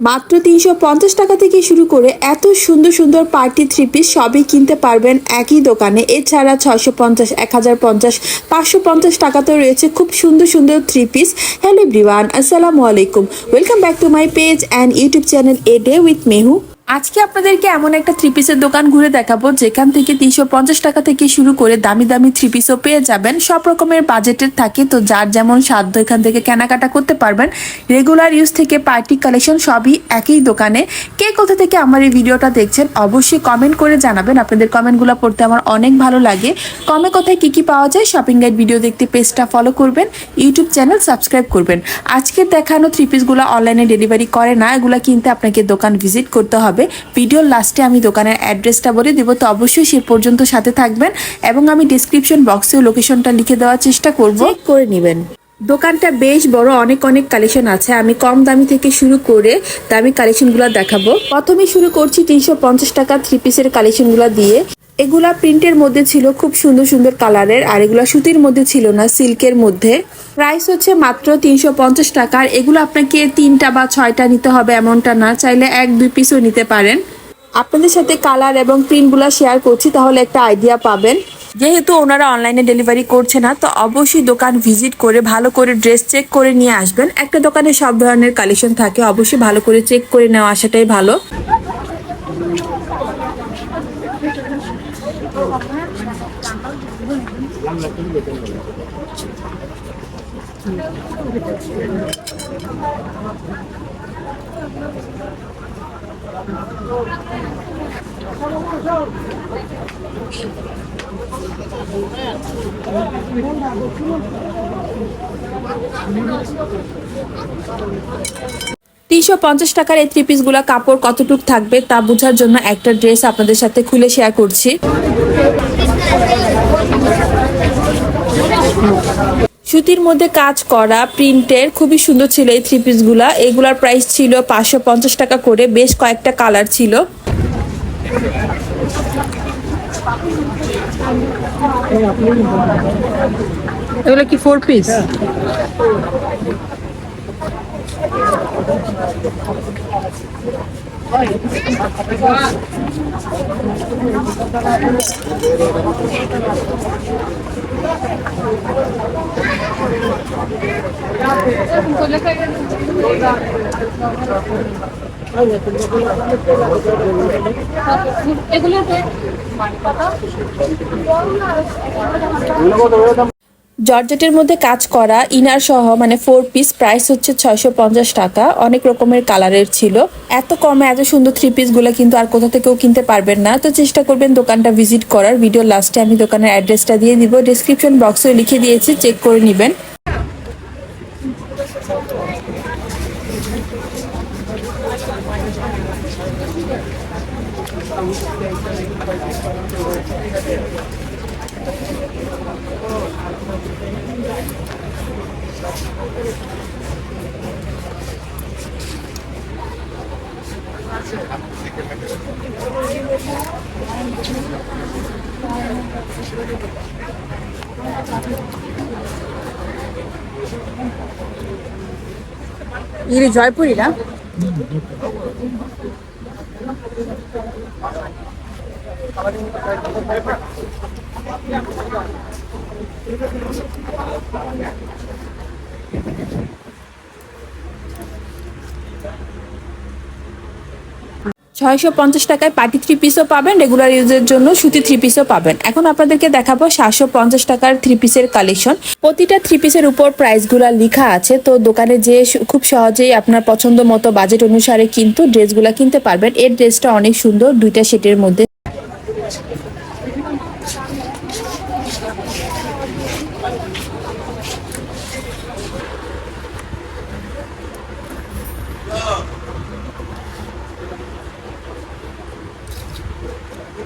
মাত্র তিনশো পঞ্চাশ টাকা থেকে শুরু করে এত সুন্দর সুন্দর পার্টি থ্রি পিস সবই কিনতে পারবেন একই দোকানে। এছাড়া ছয়শো পঞ্চাশ, এক হাজার পঞ্চাশ, পাঁচশো পঞ্চাশ টাকাতেও রয়েছে খুব সুন্দর সুন্দর থ্রি পিস। হ্যালো ব্রিওয়ান আসসালামু আলাইকুম। Welcome back to my page and YouTube channel a day with Mehu. আজকে আপনাদেরকে এমন একটা থ্রি পিসের দোকান ঘুরে দেখাবো, যেখান থেকে তিনশো পঞ্চাশ টাকা থেকে শুরু করে দামি দামি থ্রি পিসও পেয়ে যাবেন। সব রকমের বাজেটের থাকে, তো যার যেমন সাধ্য এখান থেকে কেনাকাটা করতে পারবেন। রেগুলার ইউজ থেকে পার্টি কালেকশন সবই একই দোকানে। কে কোথা থেকে আমার এই ভিডিওটা দেখছেন, অবশ্যই কমেন্ট করে জানাবেন। আপনাদের কমেন্টগুলো পড়তে আমার অনেক ভালো লাগে। কমে কোথায় কি কি পাওয়া যায় শপিং গাইড ভিডিও দেখতে পেজটা ফলো করবেন ইউটিউব চ্যানেল সাবস্ক্রাইব করবেন। আজকে দেখানো থ্রি পিসগুলো অনলাইনে ডেলিভারি করে না, এগুলো কিনতে আপনাকে দোকান ভিজিট করতে হবে। ভিডিওর লাস্টে আমি দোকানের অ্যাড্রেসটা বলে দেবো। তো অবশ্যই সে পর্যন্ত সাথে থাকবেন এবং আমি ডিসক্রিপশন বক্সেও লোকেশনটা লিখে দেওয়ার চেষ্টা করব। করে নেবেন। দোকানটা বেশ বড় অনেক অনেক কালেকশন আছে। আমি কম দামি থেকে শুরু করে দামি কালেকশনগুলো দেখাবো। প্রথমে শুরু করছি তিনশো পঞ্চাশ টাকা থ্রি পিসের কালেকশনগুলো দিয়ে। এগুলা প্রিন্টের মধ্যে ছিল খুব সুন্দর সুন্দর কালারের, আর এগুলা সুতির মধ্যে ছিল না, সিল্কের মধ্যে। প্রাইস হচ্ছে মাত্র তিনশো পঞ্চাশ টাকা, আর এগুলো আপনাকে তিনটা বা ছয়টা নিতে হবে এমনটা না, চাইলে এক, দুই পিসও নিতে পারেন। আপনাদের সাথে কালার এবং প্রিন্টগুলো শেয়ার করছি, তাহলে একটা আইডিয়া পাবেন। যেহেতু ওনারা অনলাইনে ডেলিভারি করছে না, তো অবশ্যই দোকান ভিজিট করে ভালো করে ড্রেস চেক করে নিয়ে আসবেন। একটা দোকানে সব ধরনের কালেকশন থাকে, অবশ্যই ভালো করে চেক করে নেওয়া আসাটাই ভালো। তিনশো পঞ্চাশ টাকার এই থ্রি পিসগুলো কাপড় কতটুক থাকবে তা বোঝার জন্য একটা ড্রেস আপনাদের সাথে খুলে শেয়ার করছি। সুতির মধ্যে কাজ করা প্রিন্টের খুবই সুন্দর ছিল এই থ্রি পিসগুলা এগুলার প্রাইস ছিল পাঁচশো পঞ্চাশ টাকা করে, বেশ কয়েকটা কালার ছিল। এগুলো কি ফোর পিস এগুলো জর্জেটের মধ্যে কাজ করা ইনার সহ মানে ফোর পিস প্রাইস হচ্ছে ছয়শো পঞ্চাশ টাকা। অনেক রকমের কালারের ছিল। এত কমে এত সুন্দর থ্রি পিসগুলো কিন্তু আর কোথা থেকেও কিনতে পারবেন না। তো চেষ্টা করবেন দোকানটা ভিজিট করার। ভিডিও লাস্টে আমি দোকানের অ্যাড্রেসটা দিয়ে দিব। ডিসক্রিপশন বক্সে লিখে দিয়েছি। চেক করে নেবেন। ఇది জয়পুরিরা? ছয়শো পঞ্চাশ টাকায় পার্টি থ্রি পিসও পাবেন রেগুলার ইউজের জন্য সুতি থ্রি পিসও পাবেন। এখন আপনাদেরকে দেখাবো সাতশো পঞ্চাশ টাকার থ্রি পিসের কালেকশন প্রতিটা থ্রি পিসের উপর প্রাইসগুলো লেখা আছে, তো দোকানে যে খুব সহজেই আপনার পছন্দ মতো বাজেট অনুসারে কিন্তু ড্রেসগুলো কিনতে পারবেন। এর ড্রেসটা অনেক সুন্দর, দুইটা সেটের মধ্যে।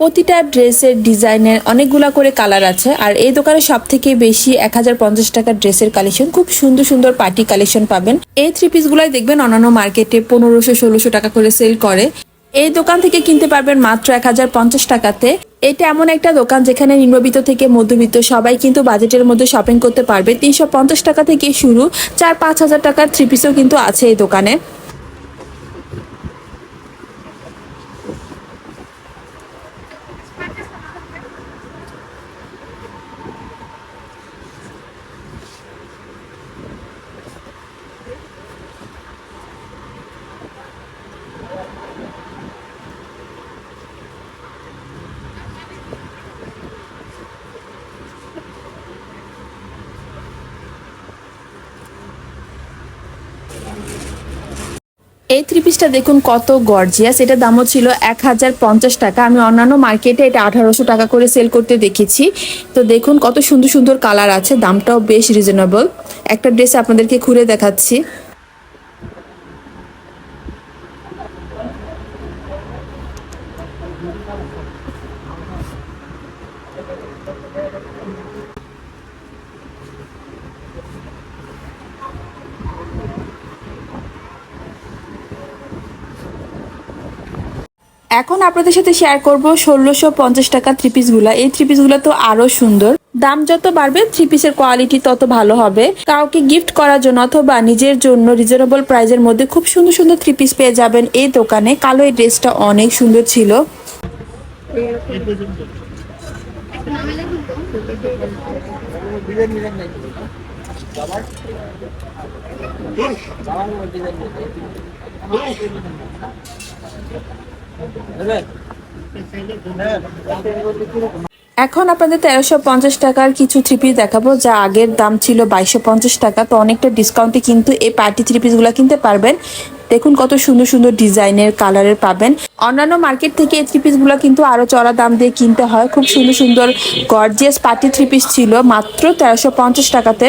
প্রতিটা ড্রেসের ডিজাইনের অনেকগুলা করে কালার আছে, আর এই দোকানে সব থেকে বেশি এক হাজার পঞ্চাশ টাকার ড্রেসের কালেকশন, খুব সুন্দর সুন্দর পার্টি কালেকশন পাবেন। এই থ্রি পিস গুলাই দেখবেন অন্যান্য মার্কেটে পনেরোশো, ষোলোশো টাকা করে সেল করে। এই দোকান থেকে কিনতে পারবেন মাত্র এক হাজার পঞ্চাশ টাকাতে। এটা এমন একটা দোকান যেখানে নিম্নবিত্ত থেকে মধ্যবিত্ত সবাই কিন্তু বাজেটের মধ্যে শপিং করতে পারবে। তিনশো পঞ্চাশ টাকা থেকে শুরু, চার পাঁচ হাজার টাকার থ্রি পিসও কিন্তু আছে এই দোকানে। এই থ্রি পিসটা দেখুন কত গর্জিয়াস এটা দামও ছিল এক হাজার পঞ্চাশ টাকা। আমি অন্যান্য মার্কেটে এটা আঠারোশো টাকা করে সেল করতে দেখেছি। তো দেখুন কত সুন্দর সুন্দর কালার আছে। দামটাও বেশ রিজনেবল একটা ড্রেস আপনাদেরকে খুলে দেখাচ্ছি। এখন আপনাদের সাথে শেয়ার করব ষোলোশো পঞ্চাশ টাকা থ্রি পিসগুলো এই থ্রি পিসগুলো তো আরও সুন্দর। দাম যত বাড়বে থ্রি পিসের কোয়ালিটি তত ভালো হবে। কাউকে গিফট করার জন্য অথবা নিজের জন্য রিজনেবল প্রাইজের মধ্যে খুব সুন্দর সুন্দর থ্রি পিস পেয়ে যাবেন এই দোকানে। কালো এই ড্রেসটা অনেক সুন্দর ছিল। এখন আপনাদের তেরোশো পঞ্চাশ টাকার কিছু থ্রি পিস দেখাবো, যা আগের দাম ছিল বাইশশো পঞ্চাশ টাকা। তো অনেকটা ডিসকাউন্টে কিন্তু এই পার্টি থ্রি পিসগুলো কিনতে পারবেন। দেখুন কত সুন্দর সুন্দর ডিজাইনের কালারের পাবেন। অন্যান্য মার্কেট থেকে এই থ্রি পিসগুলো কিন্তু আরও চড়া দাম দিয়ে কিনতে হয়। খুব সুন্দর সুন্দর গর্জিয়াস পার্টি থ্রি পিস ছিল, মাত্র তেরোশো পঞ্চাশ টাকাতে।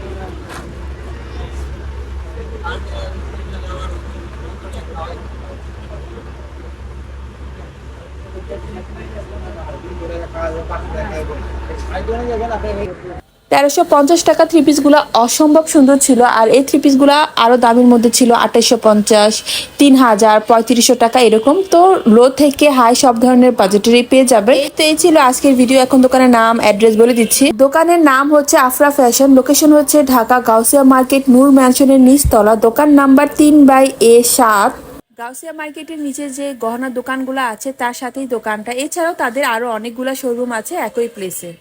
তেরোশো পঞ্চাশ টাকা থ্রি পিসগুলো অসম্ভব সুন্দর ছিল, আর এই থ্রি পিসগুলো আরও দামের মধ্যে ছিল আঠাইশো পঞ্চাশ তিন হাজার পঁয়ত্রিশশো টাকা এরকম। তো লো থেকে হাই সব ধরনের বাজেটেরই পেয়ে যাবে। তো এই ছিল আজকের ভিডিও এখন দোকানের নাম অ্যাড্রেস বলে দিচ্ছি। দোকানের নাম হচ্ছে আফরা ফ্যাশন লোকেশন হচ্ছে ঢাকা গাউসিয়া মার্কেট নূর ম্যানশনের নিচতলা। দোকান নাম্বার তিন বাই এ সাত। গাউসিয়া মার্কেটের নিচে যে গহনার দোকানগুলো আছে, তার সাথেই দোকানটা। এছাড়াও তাদের আরও অনেকগুলো শোরুম আছে একই প্লেসে